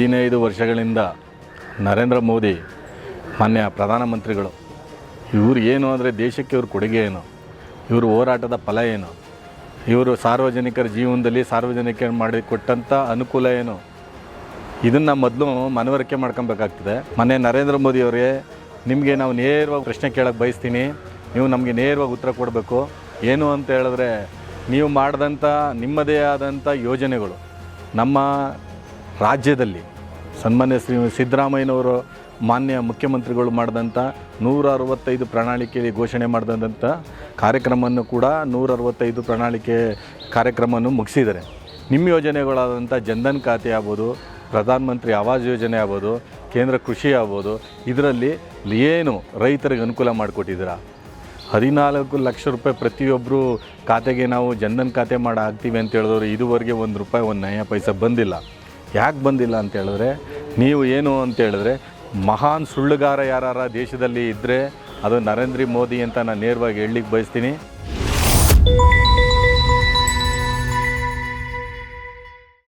ಹದಿನೈದು ವರ್ಷಗಳಿಂದ ನರೇಂದ್ರ ಮೋದಿ, ಮಾನ್ಯ ಪ್ರಧಾನಮಂತ್ರಿಗಳು, ಇವರು ಏನು ಅಂದರೆ ದೇಶಕ್ಕೆ ಇವ್ರ ಕೊಡುಗೆ ಏನು, ಇವರು ಹೋರಾಟದ ಫಲ ಏನು, ಇವರು ಸಾರ್ವಜನಿಕರ ಜೀವನದಲ್ಲಿ ಸಾರ್ವಜನಿಕರು ಮಾಡಿಕೊಟ್ಟಂಥ ಅನುಕೂಲ ಏನು, ಇದನ್ನು ಮೊದಲು ಮನವರಿಕೆ ಮಾಡ್ಕೊಬೇಕಾಗ್ತದೆ. ಮೊನ್ನೆ ನರೇಂದ್ರ ಮೋದಿ ಅವರಿಗೆ ನಿಮಗೆ ನಾವು ನೇರವಾಗಿ ಪ್ರಶ್ನೆ ಕೇಳಕ್ಕೆ ಬಯಸ್ತೀನಿ. ನೀವು ನಮಗೆ ನೇರವಾಗಿ ಉತ್ತರ ಕೊಡಬೇಕು. ಏನು ಅಂತ ಹೇಳಿದ್ರೆ, ನೀವು ಮಾಡಿದಂಥ ನಿಮ್ಮದೇ ಆದಂಥ ಯೋಜನೆಗಳು ನಮ್ಮ ರಾಜ್ಯದಲ್ಲಿ ಸನ್ಮಾನ್ಯ ಶ್ರೀ ಸಿದ್ದರಾಮಯ್ಯನವರು ಮಾನ್ಯ ಮುಖ್ಯಮಂತ್ರಿಗಳು ಮಾಡಿದಂಥ ನೂರ ಅರವತ್ತೈದು ಪ್ರಣಾಳಿಕೆಯಲ್ಲಿ ಘೋಷಣೆ ಮಾಡಿದಂಥ ಕಾರ್ಯಕ್ರಮವನ್ನು ಕೂಡ ನೂರ ಅರವತ್ತೈದು ಪ್ರಣಾಳಿಕೆ ಕಾರ್ಯಕ್ರಮವನ್ನು ಮುಗಿಸಿದ್ದಾರೆ. ನಿಮ್ಮ ಯೋಜನೆಗಳಾದಂಥ ಜನ್ಧನ್ ಖಾತೆ ಆಗ್ಬೋದು ಪ್ರಧಾನಮಂತ್ರಿ ಆವಾಸ್ ಯೋಜನೆ ಆಗ್ಬೋದು, ಕೇಂದ್ರ ಕೃಷಿ ಆಗ್ಬೋದು, ಇದರಲ್ಲಿ ಏನು ರೈತರಿಗೆ ಅನುಕೂಲ ಮಾಡಿಕೊಟ್ಟಿದ್ದೀರಾ? ಹದಿನಾಲ್ಕು ಲಕ್ಷ ರೂಪಾಯಿ ಪ್ರತಿಯೊಬ್ಬರು ಖಾತೆಗೆ ನಾವು ಜನ್ಧನ್ ಖಾತೆ ಮಾಡಿ ಹಾಕ್ತೀವಿ ಅಂತ ಹೇಳಿದವರು ಇದುವರೆಗೆ ಒಂದು ರೂಪಾಯಿ, ಒಂದು ನಯ ಪೈಸೆ ಬಂದಿಲ್ಲ. ಯಾಕೆ ಬಂದಿಲ್ಲ ಅಂತ ಹೇಳಿದ್ರೆ, ನೀವು ಏನು ಅಂತ ಹೇಳಿದ್ರೆ, ಮಹಾನ್ ಸುಳ್ಳುಗಾರ ಯಾರ ದೇಶದಲ್ಲಿ ಇದ್ದರೆ ಅದು ನರೇಂದ್ರ ಮೋದಿ ಅಂತ ನಾನು ನೇರವಾಗಿ ಹೇಳಲಿಕ್ಕೆ ಬಯಸ್ತೀನಿ.